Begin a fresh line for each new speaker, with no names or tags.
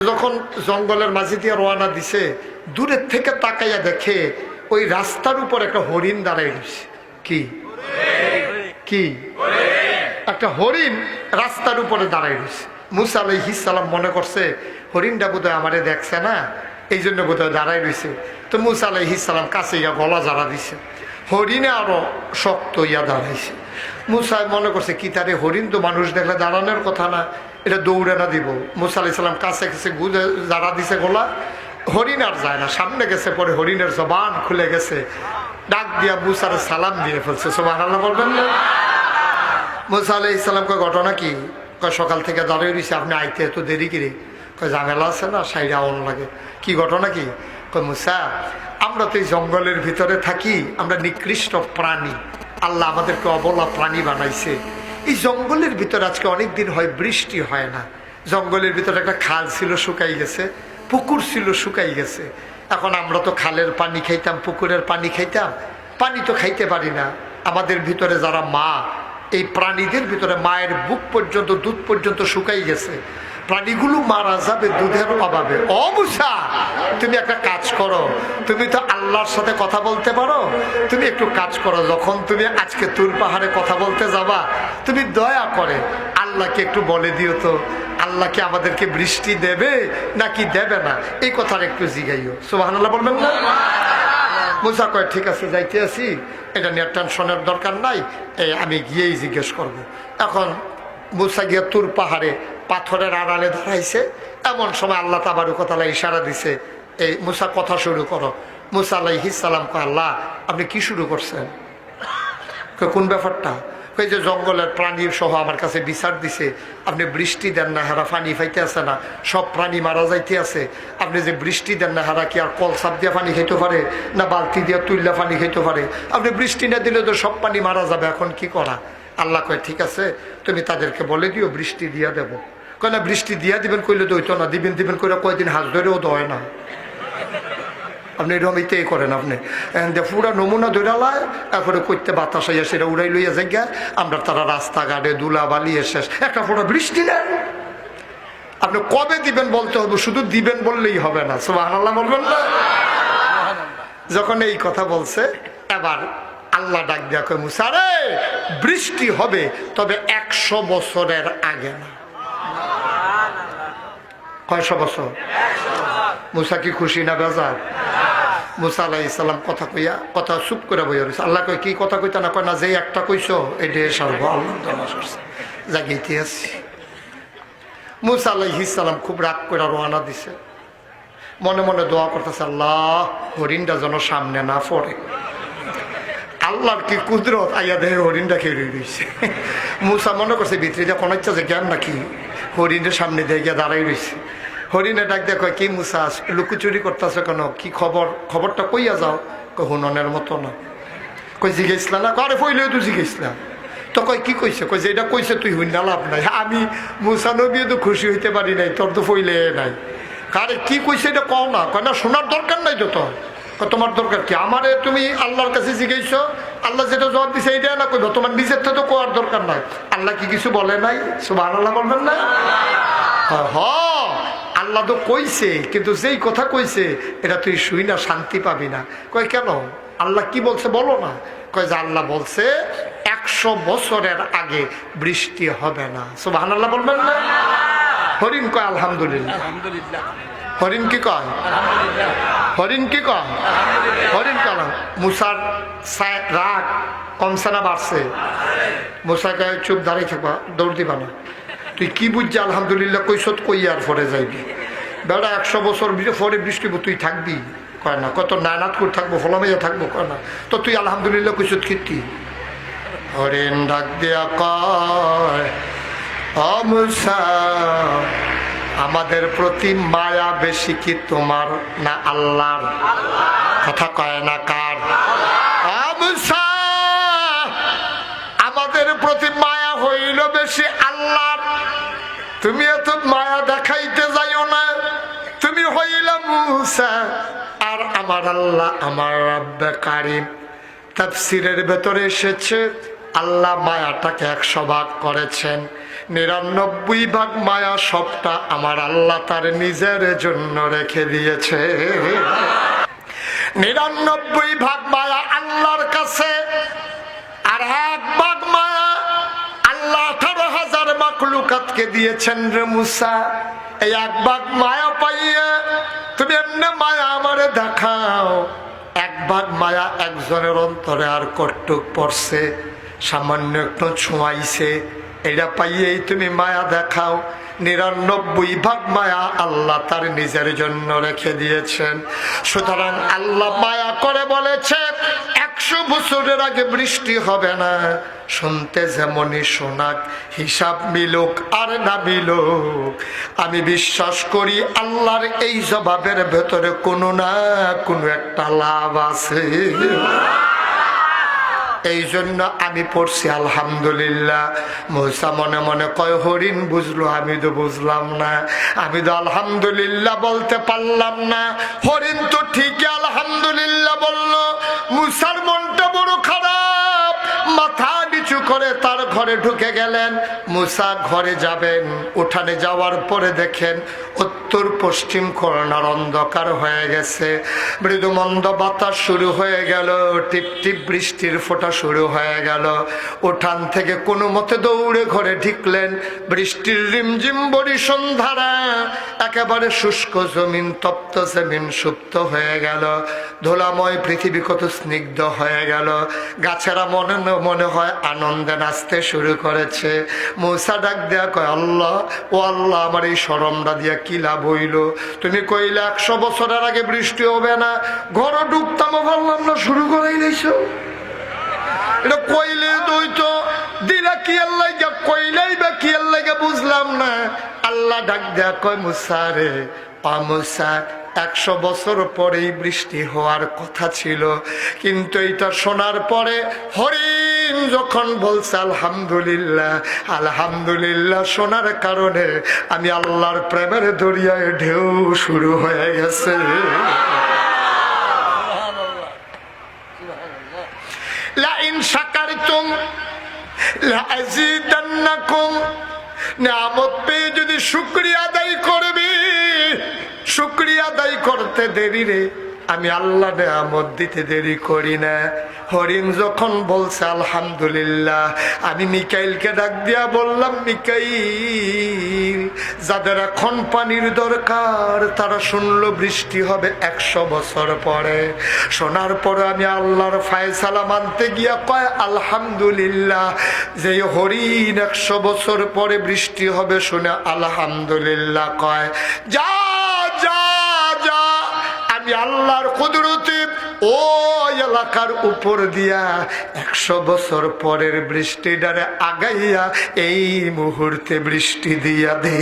যখন জঙ্গলের মাঝে দিয়ে রওনা দিছে, দূরের থেকে তাকাইয়া দেখে ওই রাস্তার উপর একটা হরিণ দাঁড়াই রয়েছে। কি? কি? একটা হরিণ রাস্তার উপরে দাঁড়াই রয়েছে। মুসা আলাইহিসালাম মনে করছে, হরিণটা বোধহয় আমারে দেখছে না? এই জন্য বোধহয় দাঁড়াই রয়েছে। তো মুসা আলাইহিসালাম কাছে ইয়া গলা জারা দিছে। হরিণে আরও শক্ত ইয়া দাঁড়াইছে। মুসা মনে করছে, কি তারে হরিণ তো মানুষ দেখলে দাঁড়ানোর কথা না? এটা দৌড়ে না দিব। মুসা আলাইসালাম কাছে কাছে গুজে জারা দিছে গোলা। হরিণ আর যায় না, সামনে গেছে, পরে হরিণের জবান খুলে গেছে। ডাক দিয়া মুসার সালাম দিয়ে ফেলছে সোমান আল্লাহ বলবেন না? মুসা আলাহ ইসলামকে ঘটনা কি? সকাল থেকে দাঁড়িয়ে রয়েছে আপনি আইতে এত দেরি কিরে? কয়, ঝামেলা আছে না, সাইডে আউন লাগে। কি ঘটনা কি? কয়, মুসা, আমরা তো এই জঙ্গলের ভিতরে থাকি, আমরা নিকৃষ্ট প্রাণী। আল্লাহ আমাদেরকে অবলা প্রাণী বানাইছে। এই জঙ্গলের ভিতর আজকে অনেক দিন হয়, বৃষ্টি হয় না। জঙ্গলের ভিতরে একটা খাল ছিল, শুকাই গেছে। পুকুর ছিল, শুকাই গেছে। এখন আমরা তো খালের পানি খাইতাম, পুকুরের পানি খাইতাম। পানি তো খাইতে পারি না। আমাদের ভিতরে যারা মা, এই প্রাণীদের ভিতরে মায়ের বুক পর্যন্ত, দুধ পর্যন্ত শুকাই গেছে। প্রাণীগুলো মারা যাবে, দুধের অভাবে। অবসা তুমি একটা কাজ করো। তুমি তো আল্লাহর সাথে কথা বলতে পারো। তুমি একটু কাজ করো। যখন তুমি আজকে তুর পাহাড়ে কথা বলতে যাবা, তুমি দয়া করে আল্লাহকে একটু বলে দিও তো। আল্লাহকে আমাদেরকে বৃষ্টি দেবে নাকি দেবে না? এই কথার একটু জিগাইও। সুবাহ বলবেন না? মুসা কয়, ঠিক আছে, যাইতে আছি এটা নিয়ে টেনশনের দরকার নাই। এই আমি গিয়েই জিজ্ঞেস করব। এখন মুসা গিয়ে তুর পাহাড়ে পাথরের আড়ালে দাঁড়াইছে এমন সময় আল্লাহ তাবারুকতালা ইশারা দিছে, এই মুসা, কথা শুরু করো। মুসা আলাইহিসালাম কয়, আল্লাহ, আপনি কি শুরু করছেন? কোন ব্যাপারটা? ওই যে জঙ্গলের প্রাণী সহ আমার কাছে বিচার দিছে। আপনি বৃষ্টি দেন না, হারা পানি ফাইতে আছে না, সব প্রাণী মারা যাইতে আছে আপনি যে বৃষ্টি দেন না, হারা কি আর কল সাপ দিয়ে পানি খাইতে পারে? না বালতি দিয়ে তুললে পানি খাইতে পারে? আপনি বৃষ্টি না দিলে তো সব পানি মারা যাবে, এখন কি করা? আল্লাহ কয়, ঠিক আছে, তুমি তাদেরকে বলে দিও, বৃষ্টি দিয়া দেব। কয় না বৃষ্টি দিয়া দিবেন কইলে তো হইতো না, দিবেন দিবেন করে কয়দিন হাত ধরেও হয় না। আপনি এরকম ইতেই করেন আপনি। পুরা নমুনা ধরালায় এরপরে করতে বাতাস আইয়া সেটা উড়াই লইয়া জায়গা আমরা তারা রাস্তাঘাটে দুলা বালিয়ে শেষ। একটা ফোটা বৃষ্টি নেন। আপনি কবে দিবেন বলতে হবে? শুধু দিবেন বললেই হবে না। আল্লাহ বলবেন না? যখন এই কথা বলছে, এবার আল্লাহ ডাক দিয়া কয় মুসারে বৃষ্টি হবে, তবে একশো বছরের আগে না। কয়শো বছর? মুসা কি খুশি না বেজার? মুসা আলাহ ইসলাম কথা কইয়া, কথা চুপ করে বইয়া রয়েছে আল্লাহ কয়, কি কথা কইতা না কয়, না, যে একটা কইছ, এটাই সারব। আল্লাহ জাগিতে আছি মুসা আলাহ ইসলাম খুব রাগ করে রওনা দিছে। মনে মনে দোয়া করতেছে, আল্লাহ হরিণটা যেন সামনে না পড়ে। আল্লাহর কি কুদরত? আইয়া দেহে হরিণটা খেয়ে রয়েছে। মুসা মনে করছে, ভিতরে কোনো ইচ্ছা যে জ্ঞান নাকি? হরিণের সামনে দিয়ে গিয়ে দাঁড়াই রয়েছে। হরিণে ডাক কয়, কি মুসা লুকোচুরি করতেছে কেন? কি খবর? খবরটা কইয়া যাও। হুননের মতো না। কই জিজ্ঞেসলা না? আরে পইলেও তো জিজ্ঞেসলা। তো কয়, কি কইছে? কই যে এটা কইছে, তুই না লাভ নাই। আমি মুসা নবী তো খুশি হইতে পারি নাই, তোর তো পইলে নাই। আরে কি কইছে এটা কও না? কয়, না, শোনার দরকার নাই তো তোর। তোমার দরকার কি? আমারে তুমি আল্লাহর কাছে জিজ্ঞেস আল্লাহ যেটা জবাব দিছে এইটা না কইব? তোমার নিজের তো কোয়ার দরকার নাই। আল্লাহ কি কিছু বলে নাই? সুবাহ আল্লাহ বলবেন না? হ্যাঁ, হ। আল্লাহ তো কইছে কিন্তু যেই কথা কইছে এটা তুই শুই না শান্তি পাবি না। কয় কেন? আল্লাহ কি বলছে বলো না? কয় যে আল্লাহ বলছে একশো বছরের আগে বৃষ্টি হবে না। সুবাহ আল্লাহ বলবেন না? হরিণ কয় আলহামদুলিল্লাহ। আলহামদুলিল্লাহ। হরিণ কি কয়? হরিণ কি কয়? হরিণ কেন? মুসার রাগ কমছে না বাড়ছে? মুসা চুপ দাঁড়িয়ে থাকবা, দৌড় দিবা না। তুই কি বুঝছি, আলহামদুলিল্লাহ, কৈশত কই আর পরে যাইবি? বেড়া, একশো বছর পরে বৃষ্টি তুই থাকবি? কয় না, কত নায়নাত করে থাকব, ফলামাইয়া থাকব, কয় না। তো তুই আলহামদুলিল্লাহ কৈশত কীর্তি হরিণ ডাক দিয়া কয় অমুসা আমাদের প্রতি মায়া বেশি কি তোমার না আল্লাহর? কথা কয় না কার? আমাদের প্রতি মায়া হইল বেশি আল্লাহর। তুমি এত মায়া দেখাইতে যাইও না। তুমি হইল মুসা আর আমার আল্লাহ, আমার রব্বে কারিম। তাফসিরের ভেতরে এসেছে আল্লাহ মায়াটাকে একশো ভাগ করেছেন। নিরানব্বই ভাগ মায়া সবটা আমার আল্লাহ তার নিজের জন্য রেখে দিয়েছে। নিরানব্বই ভাগ মায়া আল্লাহর কাছে, আর এক ভাগ মায়া আল্লাহ আঠারো হাজার মাকলুকাতকে দিয়েছেন রে মুসা। এই এক ভাগ মায়া পাইয়া তুমি এমনি মায়া আমারে দেখাও। এক ভাগ মায়া একজনের অন্তরে আর কটুক পড়ছে। সামান্য একটু ছোঁয়াইছে। এটা পাইয়েই তুমি মায়া দেখাও। নিরানব্বই ভাগ মায়া আল্লাহ তার নিজের জন্য রেখে দিয়েছেন। সুতরাং আল্লাহ মায়া করে বলেছে, একশো বছরের আগে বৃষ্টি হবে না। শুনতে যেমনই শোনাক, হিসাব মিলুক আর না মিলুক। আমি বিশ্বাস করি আল্লাহর এই জবাবের ভেতরে কোনো না কোনো একটা লাভ আছে। এই জন্য আমি পড়ছি, আলহামদুলিল্লাহ। মৌসা মনে মনে কয়, হরিণ বুঝলো, আমি তো বুঝলাম না। আমি তো আলহামদুলিল্লাহ বলতে পারলাম না। হরিণ তো ঠিকই আলহামদুলিল্লাহ বলল মুসার মনটা বড় খারাপ, মাথা নিচু করে তার ঘরে ঢুকে গেলেন। মুসা ঘরে যাবেন। উঠানে যাওয়ার পরে দেখেন উত্তর পশ্চিম করোনার অন্ধকার হয়ে গেছে। মৃদু মন্দ বাতাস শুরু হয়ে গেল। টিপ টিপ বৃষ্টির ফোঁটা শুরু হয়ে গেল। উঠান থেকে কোনো মতে দৌড়ে ঘরে ঢিকলেন। বৃষ্টির রিমঝিম বড়ি সন্ধারা একেবারে শুষ্ক জমিন, তপ্ত জমিন সুপ্ত হয়ে গেল। ধোলাময় পৃথিবী কত স্নিগ্ধ হয়ে গেল। গাছেরা মনে মনে হয় আনন্দে নাচতে শুরু করেছে। মৌসা ডাক দেয়া কয়, আল্লাহ, ও আল্লাহ, আমার এই সরমটা দিয়া কি লাভ হইল? তুমি কইলে, একশো বছরের আগে বৃষ্টি হবে না, ঘর ডুবতাম ভাবলাম, না, শুরু করাই কি আল্লাহ আল্লাহ বুঝলাম না। আল্লাহ ডাক দেয়া কয়, মুসা রে মুসা একশো বছর পরেই বৃষ্টি হওয়ার কথা ছিল। কিন্তু এটা শোনার পরে হরিণ যখন বলছে, আলহামদুলিল্লাহ আলহামদুলিল্লাহ শোনার কারণে আমি আল্লাহর প্রেমের দরিয়ায় ঢেউ শুরু হয়ে গেছে। লাইন সাকার শাকারতুম লাজিদান্নাকুম, নিয়ামত পেয়ে যদি শুক্রিয়া আদায় করবি শুক্রিয়া আদায় করতে দেরি রে। আমি আল্লাহ নিয়ামত দিতে দেরি করি না। হরিণ যখন বলছে, আলহামদুলিল্লাহ। আমি মিকাইলকে ডাক দিয়া বললাম, মিকাইল, যাদের এখন পানির দরকার, তারা শুনলো বৃষ্টি হবে একশো বছর পরে। শোনার পরে আমি আল্লাহর ফায়সালা মানতে গিয়া কয়, আলহামদুলিল্লাহ। যে হরিণ একশো বছর পরে বৃষ্টি হবে শুনে আলহামদুলিল্লাহ কয় যা আল্লাহর কুদরতি ও এলাকার উপর দিয়া একশো বছর পরের বৃষ্টি ডারে আগাইয়া এই মুহূর্তে বৃষ্টি দিয়া দে